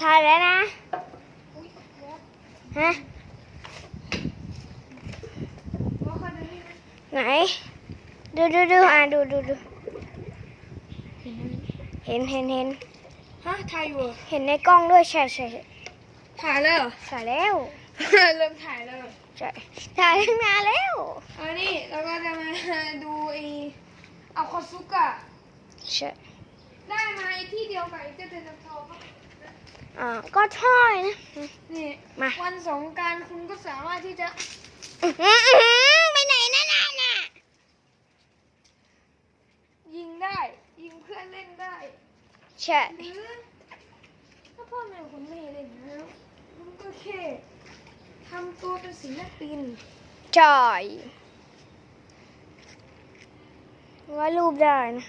ถ่ายแล้วนะ ฮะ ไหน ดูดูดูอะดูดูดูเห็นเห็นเห็นฮะถ่ายอยู่เหรอเห็นในกล้องด้วยใช่ใช่ใช่ถ่ายเลยเหรอถ่ายแล้ว เริ่มถ่ายแล้วเหรอใช่ถ่ายตั้งนานแล้วอันนี้เราก็จะมาดูไอเอาคอซุกะใช่ได้มาไอ้ที่เดียวกับไอ้เจ้าเดนทอปะ อ่าก็ใช่นะนี่มาวันสงกรารคุณก็สามารถที่จะอื้อหืออื้อหือไปไหนนั่นน่ะน่ะยิงได้ ยิงเพื่อนเล่นได้ใช่หรือถ้าพ่อแม่คุณไม่ให้เล่นนะคุณก็แค่ทำตัวเป็นศิลปินใช่ว่ารูปได้นะ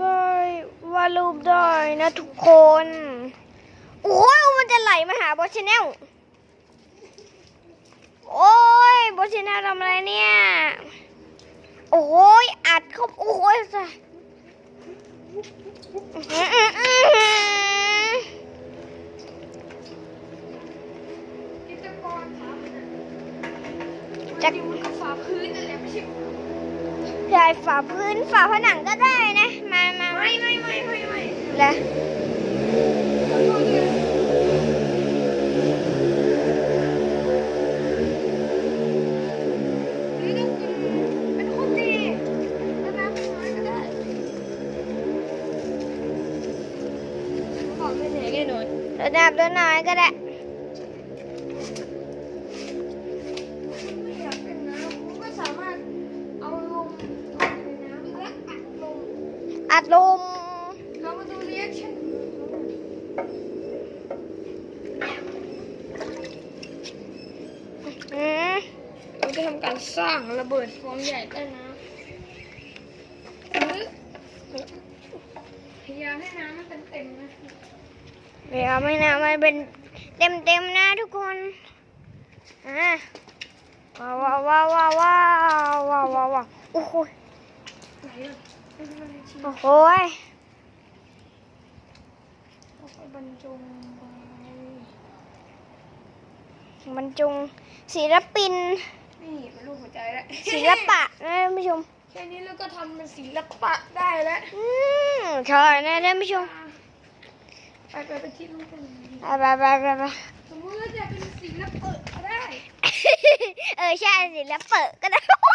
ได้ว่ารูปได้นะทุกคน โอ้ยมันจะไหลมาหาบอสชแนลโอ้ยบอสชแนลทำอะไรเนี่ย โอ้ยอัดเข้าโอ้ยสะอื้อหืออื้อหือจิตรกรครับจะจริงมันก็ฝาพื้นนั่นแหละไม่ใช่ใช่ฝาพื้นฝาผนังก็ได้นะมามา ไม่ไม่ไม่ไม่ไม่แล้วขอโทษด้วยหรือถ้าคุณเป็นคนดีแล้วน้ำน้อยก็ได้บอกไม่เหนื่อยแน่นอนระดับตัวน้อยก็ได้ ไม่อยากเป็นน้ำคุณก็สามารถเอาลมเอาในน้ำและอัดลม อัดลม เรามาดูรีแอคชั่น อืม เรา จะทำการสร้างระเบิดฟองใหญ่ใต้น้ำพยายามให้น้ำมันเต็มๆนะเดี๋ยวไม่นะมันเป็นเต็มเต็มๆนะทุกคนอะว้าวว้าวว้าวว้าวว้าวว้าวโอ้โหโอ้โหยเอาไปบรรจงบรรจงศิลปิน ศิลปะนะท่านผู้ชมแค่นี้เราก็ทำเป็นศิลปะได้แล้วอืมใช่นะท่านผู้ชมไปไปไปที่รูปกันไปไปไปไปไปสมมติว่าจะเป็นศิลปะก็ได้ เออใช่ศิลปะก็ได้ โอ้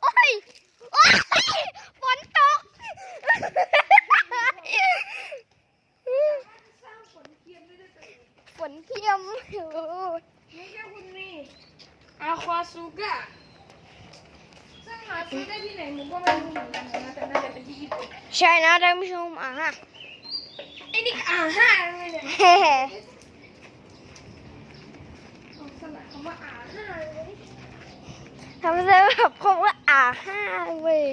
โอ้ยโอ้ยฝนตก สร้างผลเทียมได้ด้วยตัวเอง ฝนเทียมโอ้ ไม่ใช่คุณนี่อาควาซูกะซึ่งหาซื้อได้ที่ไหนผมก็ไม่รู้เหมือนกันนะแต่น่าจะเป็นที่ญี่ปุ่น ใช่นะท่านผู้ชมอะไอ้นี่อ่าห้าเลยเนี่ยเฮ้เอาสลักคำว่าอ่าห้าเลยทำได้แบบคงว่าอ่าห้าเว้ย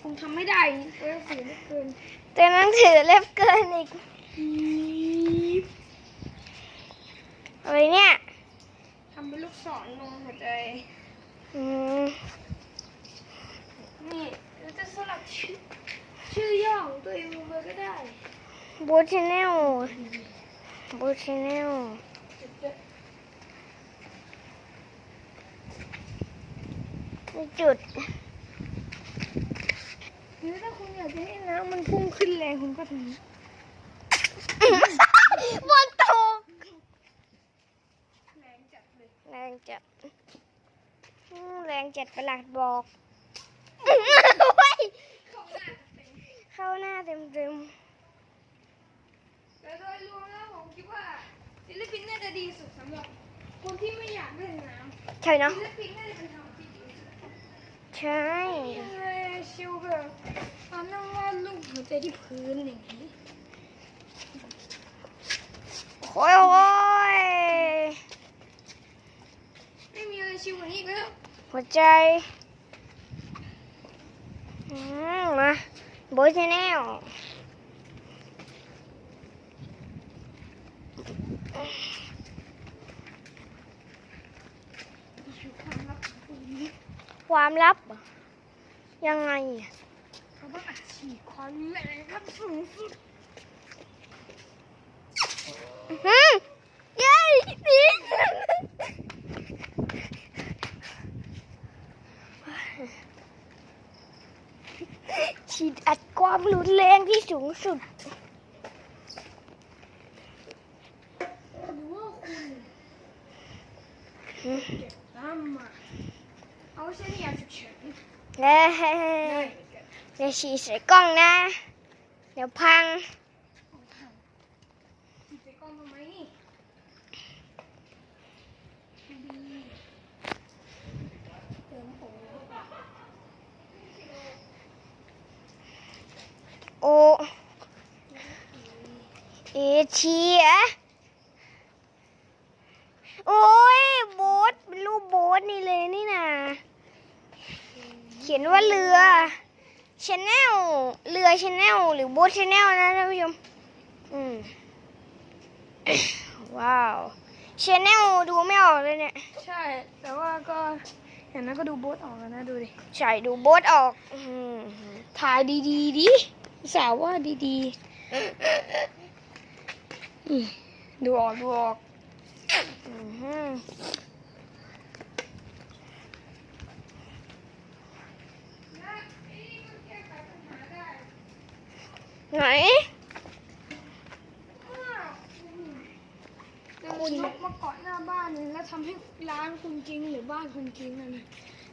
คงทำไม่ได้ตัวหนังสือไม่เกินแต่หนังสือเล็บเกินอีกอะไรเนี่ยทำเป็นลูกศรลงหัวใจอืมนี่เราจะสลักชื่อ ชื่อย่อของตัวเองลงไปก็ได้บูชแนลบูชแนลจุดหรือถ้าคุณอยากจะให้น้ำมันพุ่งขึ้นแรงคุณก็ทำบนตกแรงจัดเลยแรงจัดอืมแรงจัดประหลาดบอก เฮ้ยเข้าหน้าเต็มเข้าหน้าเต็มแต่โดยรวมแล้วผมคิดว่าศิลปินน่าจะดีสุดสำหรับคนที่ไม่อยากเล่นน้ๆใช่ำเนาะศิลปินน่าจะเป็นทางที่ดีสุดใช่เลยชิวแบบตอนนั่งวาดรูปหัวใจที่พื้นอย่างนี้โอ้ยโอ้ยไม่มีอะไรชิวกว่านี้อีกแล้วหัวใจ อืมมา บูชแนลความลับ ยังไงเขาต้องอัดฉีดความแรงขั้นสูงสุด อืมเย้ดีฉีดอัดความรุนแรงที่ สูงสุดหรือว่าคุณเก็บน้ำมาเอาใช้ในยามฉุกเฉินเฮ้ยได้เหมือนกันเดี๋ยวฉีดใส่กล้องนะ เดี๋ยวพัง ฉีดใส่กล้องทำไมนี่ดีเติมผง โอ เอเชียโอ้ยโบ๊ทเป็นรูปโบ๊ทนี่เลยนี่นะเขียนว่าเรือชแนลเรือชแนลหรือโบ๊ทชแนลนะท่านผู้ชมอืมว้าวชแนลดูไม่ออกเลยเนี่ย ใช่ แต่ว่าก็อย่างนั้นก็ดูโบ๊ทออกแล้วนะดูดิ ใช่ ดูโบ๊ทออกอืมถ่ายดีๆดิสาวว่าดีๆอืม ดูออกดูออกอืมฮึไหนคุณนกมาเกาะหน้าบ้านแล้วทำให้ร้านคุณจริงหรือบ้านคุณจริงนั่นนะ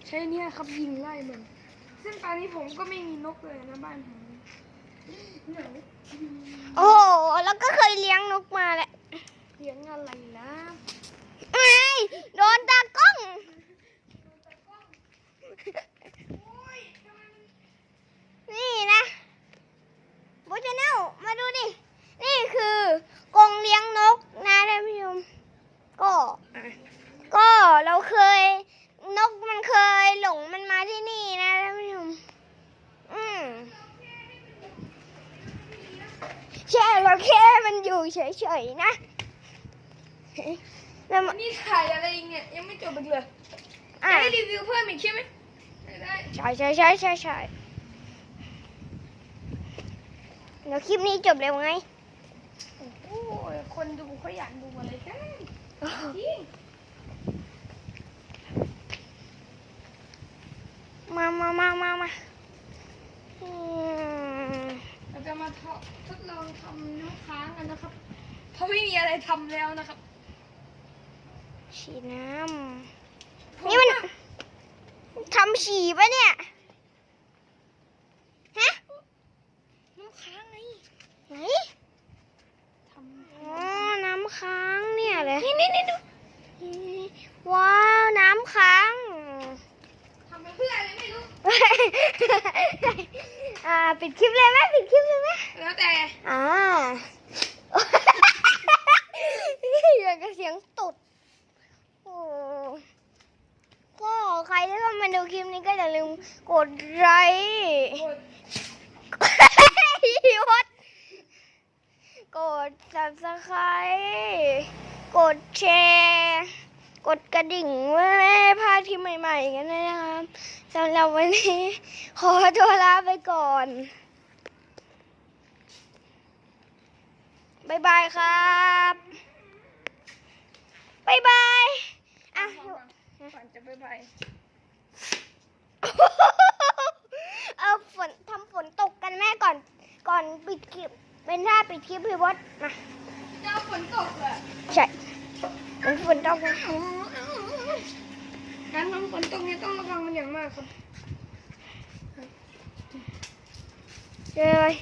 ใช้เนี่ยครับยิงไล่มัน ซึ่งตอนนี้ผมก็ไม่มีนกเลยนะบ้านผมเหนาวโอ้ ลี้ยงนกมาแหละเลี้ยงอะไรนะไอ้ยโดนตากล้องนี่นะบูชาแนลมาดูดิ นี่คือกรงเลี้ยงนกนะท่านผู้ชมก็ ก็เราเคย นกมันเคยหลงมันมาที่นี่นะท่านผู้ชมอืมใช่เราแค่มันอยู่ เฉยๆนะแล้วมันนี่ถ่ายอะไรอีกเนี่ยยังไม่จบอีกเลยอะจะให้รีวิวเพิ่มอีกใช่ไหมไม่ได้ใช่ใช่ใช่ใช่ใช่เดี๋ยวคลิปนี้จบเร็วไง โอ้ยคนดูเขาอยากดูอะไรกันจริงมามามามามาอืมเรา จะมาทดทดลองทำน้ำค้างกันนะครับ เพราะไม่มีอะไรทำแล้วนะครับ ฉีดน้ำนี่มันทำฉี่ปะเนี่ย ฮะ น้ำค้างไงไหนทำอ๋อ น้ำค้างเนี่ยเลยนี่นี่นี่ดูว้าว น้ำค้าง ทำไปเพื่ออะไรไม่รู้ อ่าปิดคลิปเลยไหมปิดคลิปเลยไหมแล้วแต่อ่าอย่างกับเสียงตุดโอ้ก็ใครที่เข้ามาดูคลิปนี้ก็อย่าลืมกดไลค์กดยศกด subscribe กดแชร์ กดกระดิ่งไว้ไม่ให้พลาดคลิปใหม่ๆกันด้วยนะครับสำหรับวันนี้ ขอตัวลาไปก่อนบ๊ายบายครับบ๊ายบายอะก่อนจะไปไปเอาฝนทำฝนตกกันแม่ก่อน ก่อนปิดคลิป เป็นท่าปิดคลิปพี่บอสมาเจ้าฝนตกเหรอใช่ เป็นฝนตกนะการทำฝนตกเนี่ยต้องระวังมันอย่างมากครับเลย